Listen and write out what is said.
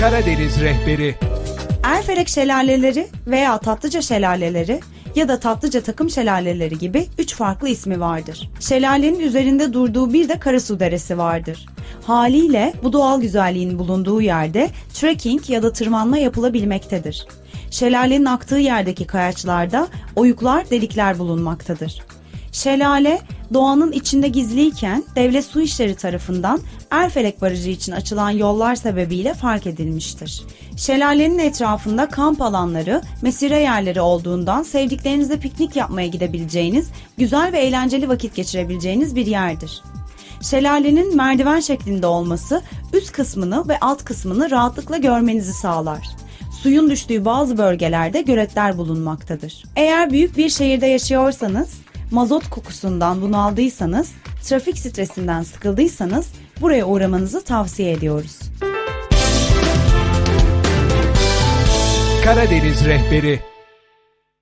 Karadeniz rehberi. Erfelek şelaleleri veya Tatlıca şelaleleri ya da Tatlıca takım şelaleleri gibi üç farklı ismi vardır. Şelalenin üzerinde durduğu bir de Karasu Deresi vardır. Haliyle bu doğal güzelliğin bulunduğu yerde trekking ya da tırmanma yapılabilmektedir. Şelalenin aktığı yerdeki kayaçlarda oyuklar, delikler bulunmaktadır. Şelale doğanın içinde gizliyken devlet su işleri tarafından Erfelek Barajı için açılan yollar sebebiyle fark edilmiştir. Şelalenin etrafında kamp alanları, mesire yerleri olduğundan sevdiklerinizle piknik yapmaya gidebileceğiniz, güzel ve eğlenceli vakit geçirebileceğiniz bir yerdir. Şelalenin merdiven şeklinde olması üst kısmını ve alt kısmını rahatlıkla görmenizi sağlar. Suyun düştüğü bazı bölgelerde göletler bulunmaktadır. Eğer büyük bir şehirde yaşıyorsanız, mazot kokusundan bunaldıysanız, trafik stresinden sıkıldıysanız buraya uğramanızı tavsiye ediyoruz. Karadeniz rehberi.